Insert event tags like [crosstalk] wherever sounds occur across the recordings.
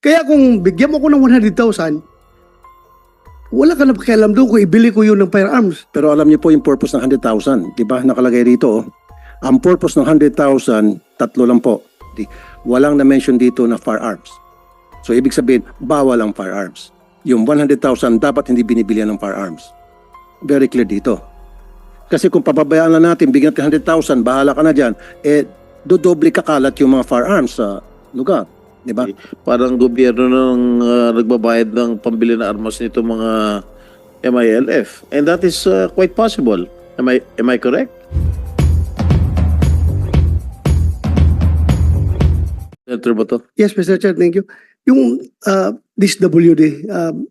Kaya kung bigyan mo ko ng 100,000, wala ka na pakialam doon kung ibili ko yun ng firearms. Pero alam niyo po yung purpose ng 100,000, di ba? Nakalagay rito. oh. Ang purpose ng 100,000, tatlo lang po. Di, walang na-mention dito na firearms. So ibig sabihin, bawal ang firearms. Yung 100,000 dapat hindi binibilihan ng firearms. Very clear dito. Kasi kung papabayaan na natin, bigyan natin 100,000, bahala ka na dyan, eh, dodoble kakalat yung mga firearms sa lugar. Di ba? Parang gobyerno nang ah, nagbabayad ng pambili ng armas nito mga MILF. And that is ah, quite possible. Am I, am I correct? Senator Bato? Yes, Mr. Chair, thank you. Yung uh, DSWD, um,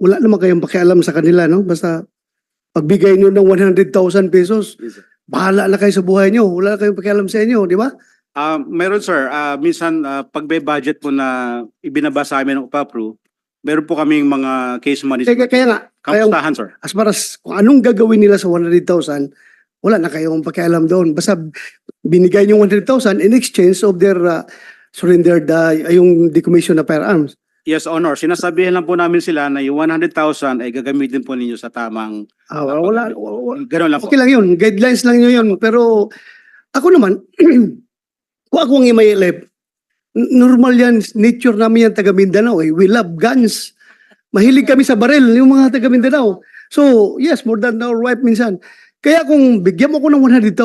wala naman kayong pakialam sa kanila, no? Basta pagbigay nyo ng 100,000 pesos, bahala na kayo sa buhay nyo. Wala na kayong pakialam sa inyo, di ba? Ah, meron sir, Ah, minsan ah, pag may budget po na ibinaba sa amin ng UPAPRO, meron po kaming mga case management. kaya nga, kaya, Kamustahan sir? as far as kung anong gagawin nila sa 100,000, wala na kayong pakialam doon. Basta binigay nyo 100,000 in exchange of their uh, surrendered, uh, yung decommission na firearms. Yes, Honor. Sinasabihan lang po namin sila na yung 100,000 ay gagamitin po ninyo sa tamang... Ah, wala, wala, Ganun lang po. Okay lang yun. Guidelines lang yun yun. Pero ako naman, [clears throat] ang MILF, n- normal yan. Nature namin yan taga Mindanao. Eh. We love guns. Mahilig kami sa baril, yung mga taga Mindanao. So, yes, more than our wife minsan. Kaya kung bigyan mo ko ng 100,000,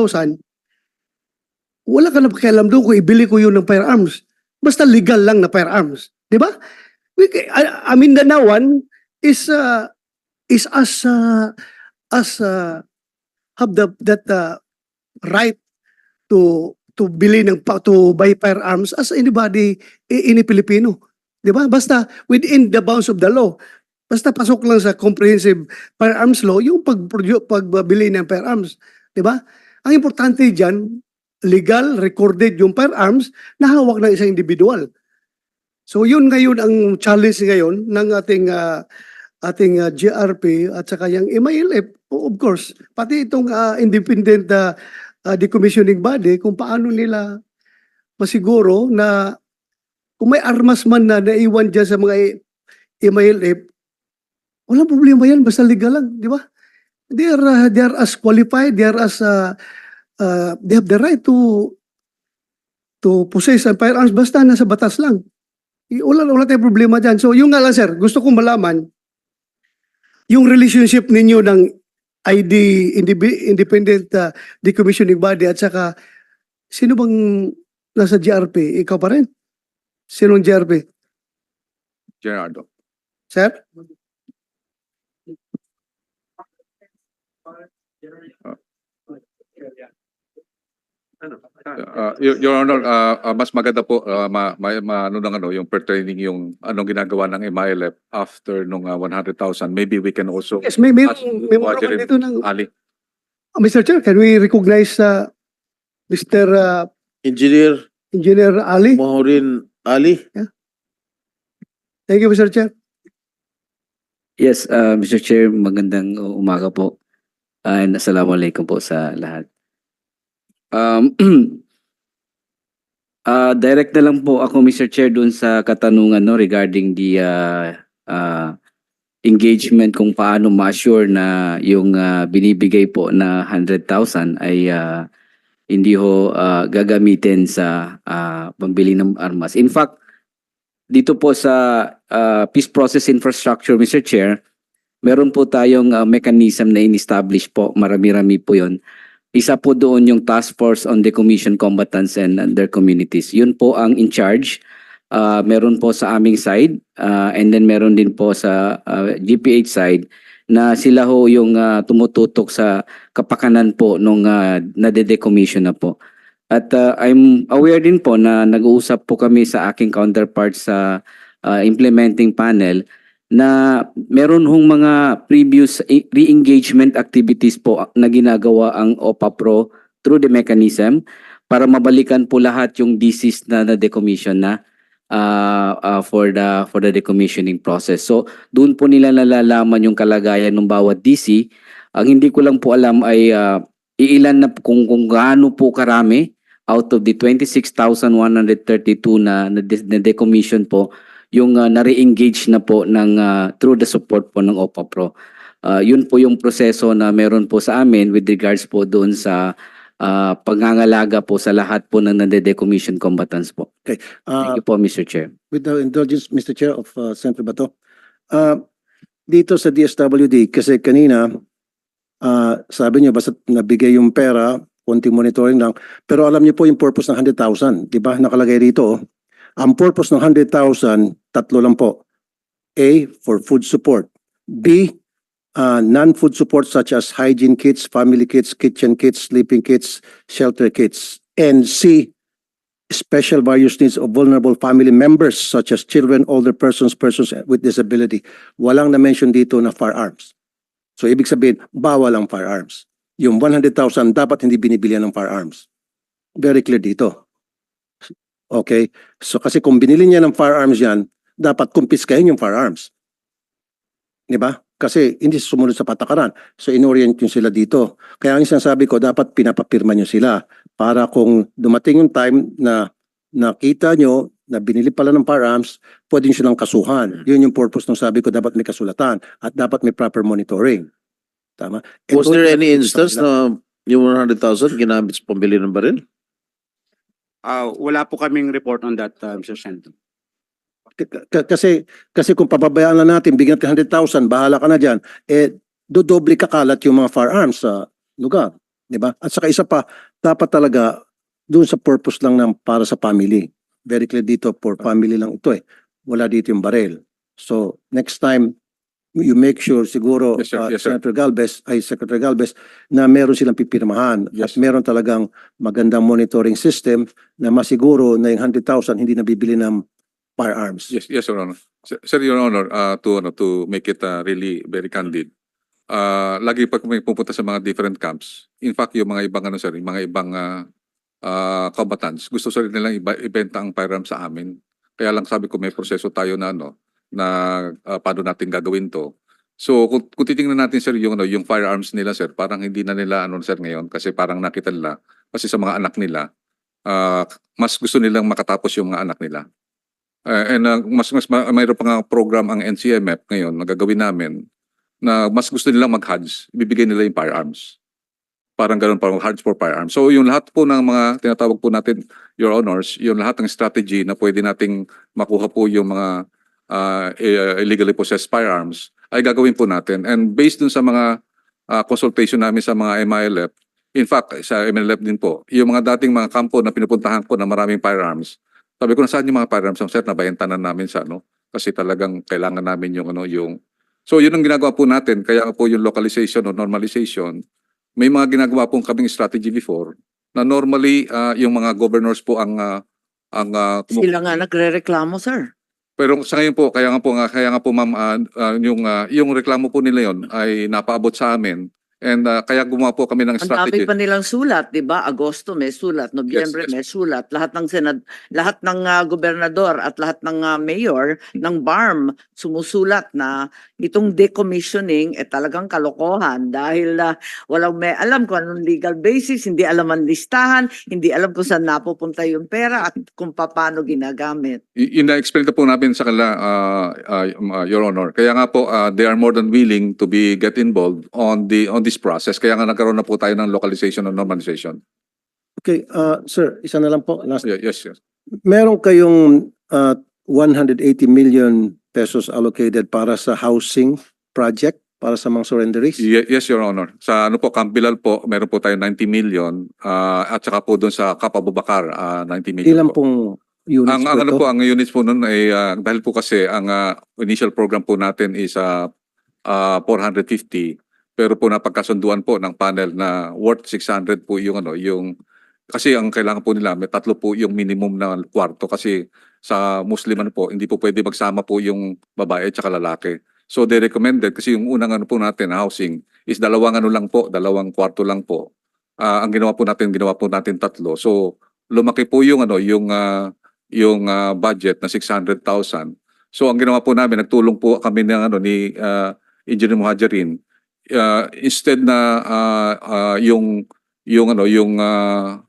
wala ka na pakialam doon kung ibili ko yun ng firearms. Basta legal lang na firearms. Di ba? A Mindanaoan is, uh, is as, uh, as, uh, have the, that, uh, right to to bili ng to buy firearms as anybody any Pilipino. 'Di ba? Basta within the bounds of the law. Basta pasok lang sa comprehensive firearms law yung pag pagbili ng firearms, 'di ba? Ang importante diyan legal recorded yung firearms na hawak ng isang individual. So yun ngayon ang challenge ngayon ng ating ah, ating ah, GRP at saka yung MILF of course pati itong ah, independent ah, ah, decommissioning body kung paano nila masiguro na kung may armas man na naiwan dyan sa mga MILF, walang problema yan, basta legal lang, di ba? They are, ah, they are as qualified, they are as, ah, ah, they have the right to to possess ang firearms basta nasa batas lang. Wala, wala tayong problema dyan. So yung nga lang sir, gusto kong malaman, yung relationship ninyo ng ID, independent ah, decommissioning body at saka sino bang nasa GRP? Ikaw pa rin? Sinong GRP? Gerardo. Sir? Uh, Your, Honor, uh, uh, mas maganda po uh, ma, ma, ma- ano ng ano yung pertaining yung anong ginagawa ng MILF after nung uh, 100,000. Maybe we can also Yes, may, may, As- may mga dito ng... Ali. Ah, Mr. Chair, can we recognize uh, Mr. uh, Engineer Engineer Ali? Mahurin Ali? Thank you, Mr. Chair. Yes, uh, Mr. Chair, magandang umaga po. And assalamualaikum po sa lahat. Um, uh, [clears throat] direct na lang po ako, Mr. Chair, dun sa katanungan no, regarding the uh, uh, engagement kung paano ma-assure na yung uh, binibigay po na 100,000 ay uh, hindi ho uh, gagamitin sa uh, pambili ng armas. In fact, dito po sa uh, peace process infrastructure, Mr. Chair, meron po tayong uh, mechanism na in-establish po, marami-rami po yon. Isa po doon yung Task Force on Decommission Combatants and their Communities. Yun po ang in charge. Uh, meron po sa aming side uh, and then meron din po sa uh, GPH side na sila ho yung uh, tumututok sa kapakanan po nung uh, nade-decommission na po. At uh, I'm aware din po na nag-uusap po kami sa aking counterpart sa uh, implementing panel na meron hong mga previous re-engagement activities po na ginagawa ang OPA Pro through the mechanism para mabalikan po lahat yung DCs na na-decommission na uh, uh, for the for the decommissioning process. So doon po nila nalalaman yung kalagayan ng bawat DC. Ang hindi ko lang po alam ay uh, iilan na kung kung gaano po karami out of the 26,132 na na, na decommission po yung uh, nare-engage na po ng uh, through the support po ng OPA Pro. Uh, yun po yung proseso na meron po sa amin with regards po doon sa uh, pangangalaga po sa lahat po ng nade-decommission combatants po. Ah, Thank you po, Mr. Chair. with the indulgence, Mr. Chair of uh, Senator Bato. Uh, dito sa DSWD, kasi kanina, uh, sabi niyo, basta nabigay yung pera, konting monitoring lang, pero alam niyo po yung purpose ng 100,000, di ba? Nakalagay rito, oh. Ang purpose ng 100,000, tatlo lang po. A, for food support. B, uh, non-food support such as hygiene kits, family kits, kitchen kits, sleeping kits, shelter kits. And C, special various needs of vulnerable family members such as children, older persons, persons with disability. Walang na-mention dito na firearms. So ibig sabihin, bawal ang firearms. Yung 100,000 dapat hindi binibilihan ng firearms. Very clear dito. Okay? So kasi kung binili niya ng firearms yan, dapat kumpiskahin yung firearms. Di ba? Kasi hindi sumunod sa patakaran. So inorient yung sila dito. Kaya ang sinasabi ko, dapat pinapapirma nyo sila para kung dumating yung time na nakita nyo na binili pala ng firearms, pwede nyo silang kasuhan. Yun yung purpose ng sabi ko, dapat may kasulatan at dapat may proper monitoring. Tama? And Was there any instance na yung 100,000 ginamit sa pambili ng baril? Ah, wala po kaming report on that, uh, Mr. K- kasi kasi kung papabayaan na natin, bigyan natin 100,000, bahala ka na diyan. Eh dodoble kakalat yung mga firearms sa lugar, 'di ba? At saka isa pa, dapat talaga doon sa purpose lang ng para sa family. Very clear dito for family lang ito eh. Wala dito yung baril. So next time you make sure siguro Yes, sir. uh, Yes, sir. Senator Galvez ay Secretary Galvez na meron silang pipirmahan Yes. at meron talagang magandang monitoring system na masiguro na yung 100,000 hindi nabibili ng firearms. Yes, yes, Your Honor. Sir, Sir, Your Honor, uh, to, ano, to make it uh, really very candid, uh, lagi pag may pupunta sa mga different camps, in fact, yung mga ibang, ano, sir, yung mga ibang uh, uh, combatants, gusto sir nilang iba, ibenta ang firearm sa amin. Kaya lang sabi ko, may proseso tayo na, ano, na uh, paano natin gagawin to. So, kung, kung titingnan natin, sir, yung, ano, yung firearms nila, sir, parang hindi na nila, ano, sir, ngayon, kasi parang nakita nila, kasi sa mga anak nila, uh, mas gusto nilang makatapos yung mga anak nila. Uh, and uh, mas mas ma- mayroon pa nga program ang NCMF ngayon na gagawin namin na mas gusto nilang mag-HUDs, ibibigay nila yung firearms. Parang ganun parang HUDs for firearms. So yung lahat po ng mga tinatawag po natin, Your Honors, yung lahat ng strategy na pwede nating makuha po yung mga uh, illegally possessed firearms ay gagawin po natin. And based dun sa mga uh, consultation namin sa mga MILF, in fact, sa MILF din po, yung mga dating mga kampo na pinupuntahan ko na maraming firearms, sabi ko, nasaan yung mga firearms? Sir, nabayanta na namin sa ano? Kasi talagang kailangan namin yung ano, yung... So, yun ang ginagawa po natin. Kaya po yung localization o normalization, may mga ginagawa pong kaming strategy before na normally ah, yung mga governors po ang ah, ang kumu- Sila nga nagre-reklamo, sir. Pero sa ngayon po kaya nga po kaya nga po ma'am ah, ah, yung ah, yung reklamo po nila yon ay napaabot sa amin and ah, kaya gumawa po kami ng Ang dami strategy. pa nilang sulat, 'di ba? Agosto may sulat, Nobyembre yes. may sulat, lahat ng senad, lahat ng ah, gobernador at lahat ng ah, mayor ng BARM sumusulat na itong decommissioning eh talagang kalokohan dahil ah, walang may alam kung anong legal basis, hindi alam ang listahan, hindi alam kung saan napupunta yung pera at kung paano ginagamit. Ina-explain na po namin sa kanila, uh, uh, uh, Your Honor. Kaya nga po, uh, they are more than willing to be get involved on the on this process. Kaya nga nagkaroon na po tayo ng localization and normalization. Okay, uh, sir, isa na lang po. Last Ye- Yes, yes. meron kayong uh, 180 million pesos allocated para sa housing project para sa mga surrenderies? Ye- Yes, Your Honor. Sa ano po, Camp Bilal po, meron po tayo 90 million uh, at saka po doon sa Kap Abubakar, uh, 90 million Ilan po. pong units Ang, po ang ano po, ang units po nun ay ah, dahil po kasi ang ah, initial program po natin is ah, ah, 450 pero po napagkasunduan po ng panel na worth 600 po yung ano yung kasi ang kailangan po nila may tatlo po yung minimum na kwarto kasi sa Muslim ano po hindi po pwede magsama po yung babae at saka lalaki. So they recommended kasi yung unang ano po natin housing is dalawang ano lang po, dalawang kwarto lang po. Ah, ang ginawa po natin, ginawa po natin tatlo. So lumaki po yung ano yung ah, yung ah, budget na 600,000. So ang ginawa po namin, nagtulong po kami ng ano ni ah, Engineer Muhajirin. Ah, instead na ah, ah, yung yung ano yung ah,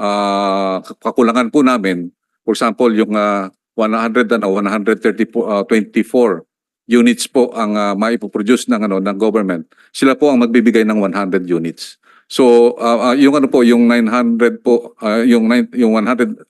ah, kakulangan po namin, for example, yung ah, 100 ano 130 po, uh, 24 units po ang uh, maipoproduce ng ano ng government. Sila po ang magbibigay ng 100 units. So uh, uh, yung ano po yung 900 po uh, yung yung 180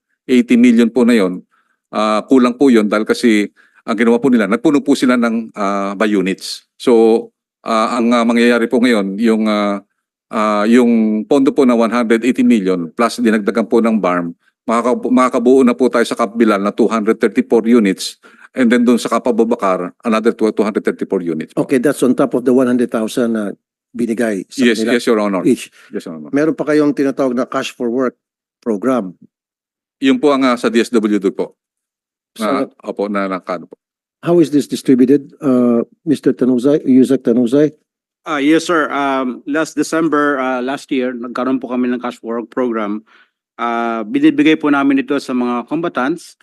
million po na yon uh, kulang po yon dahil kasi ang ginawa po nila nagpuno po sila ng uh, by units. So uh, ang uh, mangyayari po ngayon yung uh, uh, yung pondo po na 180 million plus dinagdagan po ng BARM makaka- makakabuo na po tayo sa Kapbilal na 234 units and then doon sa Kapababakar another 234 units. po. Okay, that's on top of the 100,000 na binigay sa Yes, kanila yes, Your Honor. each. Yes, Your Honor. Meron pa kayong tinatawag na cash for work program. Yung po ang uh, sa DSWD po. Na, So, opo, na nakano po. How is this distributed, uh, Mr. Tanuzay, Yusek Tanuzay? Ah, yes sir. Um, last December ah, last year, nagkaroon po kami ng cash work program. Ah, binibigay po namin ito sa mga combatants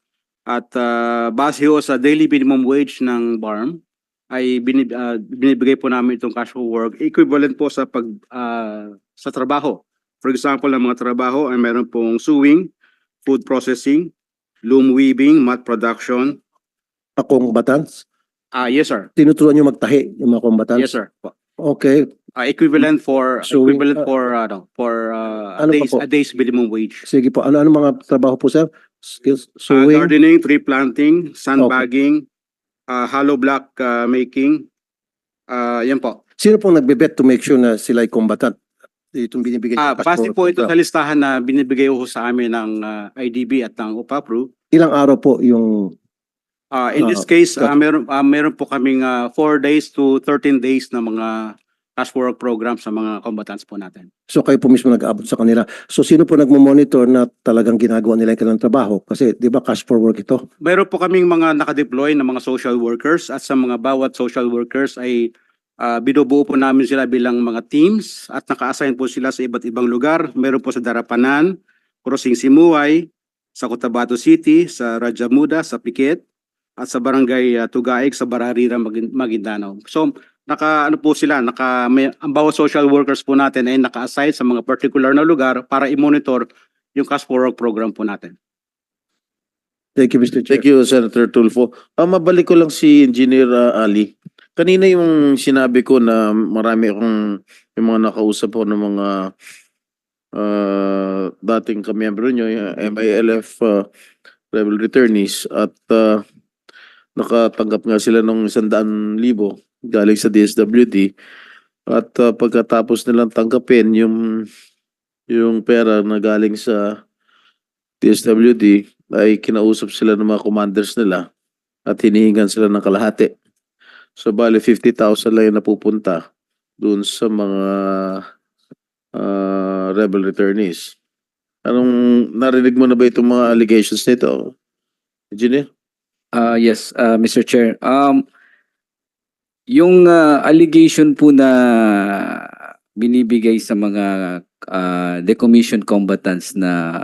at ah, base ho sa daily minimum wage ng BARM ay binib, ah, binibigay po namin itong cash work equivalent po sa pag ah, sa trabaho. For example, ang mga trabaho ay meron pong sewing, food processing, loom weaving, mat production. Akong batans? Ah, yes sir. Tinuturuan nyo magtahi yung mga combatants? Yes sir. Okay, Uh, equivalent for So, equivalent uh, for ano for uh, a ano pa days po? a days minimum wage. sige po. Ano-ano mga trabaho po, sir? Skills, Uh, sewing? gardening, tree planting, sandbagging, uh, hollow block uh, making. Uh, yan po. Sino pong nagbe-bet to make sure na sila ay combatant? Itong binibigay Ah, cash base po ito sa listahan na binibigay ko sa amin ng uh, IDB at ng UPAPRO. Ilang araw po yung Uh, in this Ah, case, uh, meron, uh, meron po kaming uh, 4 days to 13 days na mga cash for work program sa mga combatants po natin. So kayo po mismo nag-aabot sa kanila. So sino po nagmo-monitor na talagang ginagawa nila yung kanilang trabaho? Kasi di ba cash for work ito? Meron po kaming mga nakadeploy na mga social workers at sa mga bawat social workers ay ah, binubuo po namin sila bilang mga teams at naka-assign po sila sa iba't ibang lugar. Meron po sa Darapanan, Crossing Simuay, sa Cotabato City, sa Rajamuda, sa Piquet, at sa Barangay ah, Tugaig, sa Bararira, Maguindanao. So, naka ano po sila, naka may, ang bawat social workers po natin ay naka-assign sa mga particular na lugar para i-monitor yung cash for work program po natin. Thank you, Mr. Chair. Thank you, Senator Tulfo. Ah, mabalik ko lang si Engineer ah, Ali. Kanina yung sinabi ko na marami akong yung mga nakausap ko ng mga ah, dating kamiyembro nyo, yung MILF ah, rebel returnees at ah, nakatanggap nga sila ng isandaan libo galing sa DSWD at ah, pagkatapos nilang tanggapin yung yung pera na galing sa DSWD ay kinausap sila ng mga commanders nila at hinihingan sila ng kalahati. So bali 50,000 lang yung napupunta doon sa mga ah, rebel returnees. Anong narinig mo na ba itong mga allegations nito? Engineer? Uh, yes, uh, Mr. Chair. Um, yung uh, allegation po na binibigay sa mga uh, decommissioned combatants na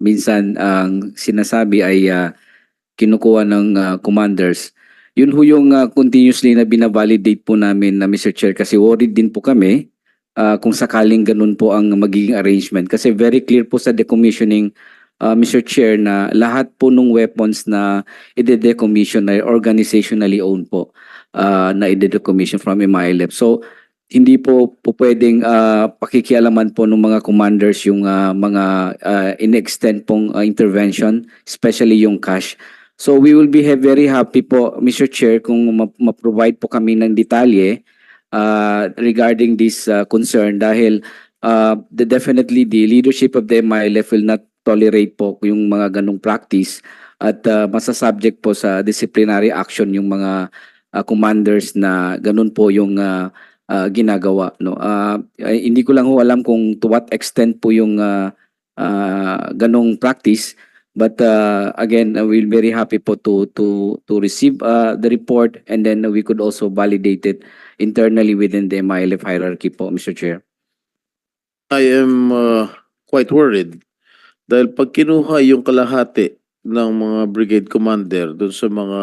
minsan ang sinasabi ay uh, kinukuha ng uh, commanders, yun ho yung uh, continuously na binavalidate po namin na Mr. Chair kasi worried din po kami uh, kung sakaling ganun po ang magiging arrangement. Kasi very clear po sa decommissioning, uh, Mr. Chair, na lahat po ng weapons na ide-decommission ay organizationally owned po uh, na ide-decommission from MILF. So, hindi po po pwedeng uh, pakikialaman po ng mga commanders yung uh, mga uh, in-extend pong uh, intervention, especially yung cash. So we will be very happy po, Mr. Chair, kung ma- ma-provide po kami ng detalye uh, regarding this uh, concern dahil uh, the, definitely the leadership of the MILF will not tolerate po yung mga ganong practice at uh, masasubject po sa disciplinary action yung mga uh, commanders na ganun po yung uh, uh, ginagawa no uh, hindi ko lang ho alam kung to what extent po yung uh, uh, ganong practice but uh, again uh, we'll very happy po to to to receive uh, the report and then we could also validate it internally within the MILF hierarchy po Mr. Chair I am uh, quite worried dahil pag kinuha yung kalahati ng mga brigade commander doon sa mga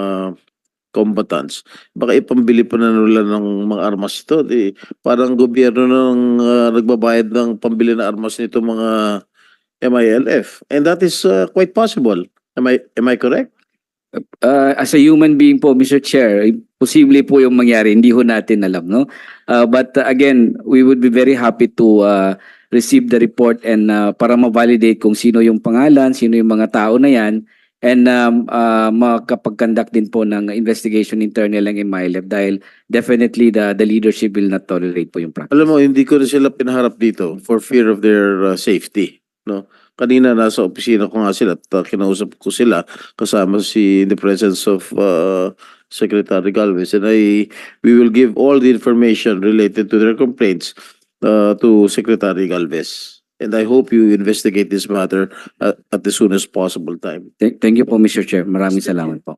combatants, baka ipambili pa na nila ng mga armas ito. Di, parang gobyerno nang uh, nagbabayad ng pambili na armas nito mga MILF. And that is uh, quite possible. Am I, am I correct? uh, as a human being po, Mr. Chair, posible po yung mangyari. Hindi ho natin alam, no? Uh, but uh, again, we would be very happy to uh, receive the report and uh, para ma-validate kung sino yung pangalan, sino yung mga tao na yan, and um, uh, makapag-conduct din po ng investigation internal ng MILF dahil definitely the the leadership will not tolerate po yung practice. Alam mo, hindi ko na sila pinaharap dito for fear of their uh, safety. No? Kanina nasa opisina ko nga sila at uh, kinausap ko sila kasama si in the presence of uh, Secretary Galvez and I we will give all the information related to their complaints uh, to Secretary Galvez. And I hope you investigate this matter at, at the soonest possible time. Thank, thank you po, Mr. Chair. Maraming salamat po.